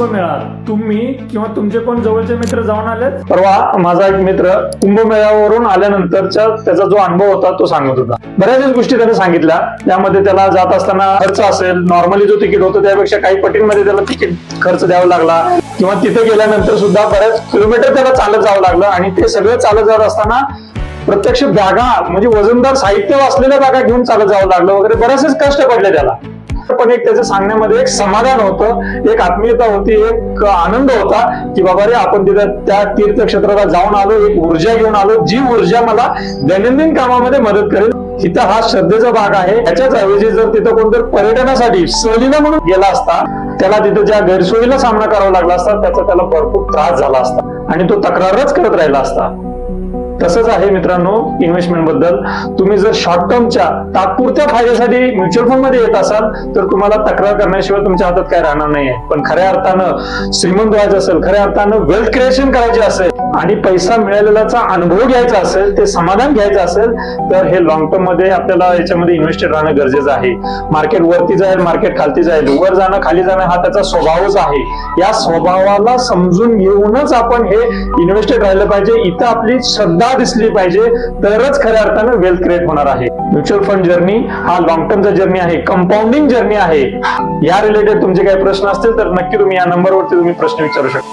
कुंभमेळा तुम्ही किंवा तुमचे कोण जवळचे मित्र जाऊन आले परवा माझा एक मित्र कुंभमेळ्यावरून आल्यानंतरचा त्याचा जो अनुभव होता तो सांगत होता. बऱ्याच गोष्टी त्याने सांगितल्या. त्यामध्ये त्याला जात असताना खर्च असेल नॉर्मली जो तिकीट होतं त्यापेक्षा काही पटींमध्ये त्याला तिकीट खर्च द्यावा लागला. किंवा तिथे गेल्यानंतर सुद्धा बऱ्याच किलोमीटर त्याला चालत जावं लागलं आणि ते सगळं चालत जात असताना प्रत्यक्ष बॅगा म्हणजे वजनदार साहित्य असलेल्या बॅगा घेऊन चालत जावं लागलं वगैरे. बरेचसेच कष्ट पडले त्याला. पण एक त्याच्या सांगण्यामध्ये एक समाधान होतं एक आत्मीयता होती एक आनंद होता की बाबा रे आपण तिथे त्या तीर्थक्षेत्राला जाऊन आलो एक ऊर्जा घेऊन आलो जी ऊर्जा मला दैनंदिन कामामध्ये मदत करेल तिथं हा श्रद्धेचा भाग आहे. याच्याच ऐवजी जर तिथं कोणतरी पर्यटनासाठी सहलीला म्हणून गेला असता त्याला तिथं ज्या गैरसोयीला सामना करावा लागला असता त्याचा त्याला भरपूर त्रास झाला असता. आणि तो तक्रारच करत राहिला असता. तसंच आहे मित्रांनो इन्व्हेस्टमेंटबद्दल. तुम्ही जर शॉर्ट टर्मच्या तात्पुरत्या फायद्यासाठी म्युच्युअल फंडमध्ये येत असाल तर तुम्हाला तक्रार करण्याशिवाय तुमच्या हातात काय राहणार नाहीये. पण खऱ्या अर्थानं श्रीमंत व्हायचं असेल खऱ्या अर्थानं वेल्थ क्रिएशन करायचे असेल आणि पैसा मिळालेलाचा अनुभव घ्यायचा असेल ते समाधान घ्यायचं असेल तर हे लॉंग टर्ममध्ये आपल्याला याच्यामध्ये इन्व्हेस्टेड राहणं गरजेचं आहे. मार्केट वरती जाईल मार्केट खालती जाईल वर जाणं खाली जाणं हा त्याचा स्वभावच आहे. या स्वभावाला समजून घेऊनच आपण हे इन्व्हेस्टेड राहिलं पाहिजे. इथं आपली श्रद्धा दिसली पाहिजे? तरच खऱ्या अर्थानं वेल्थ क्रिएट होणार आहे. म्युच्युअल फंड जर्नी हा लॉंग टर्मचा जर्नी आहे. कंपाऊंडिंग जर्नी आहे. या रिलेटेड तुमचे काही प्रश्न असतील तर नक्की तुम्ही या नंबरवरती तुम्ही प्रश्न विचारू शकता.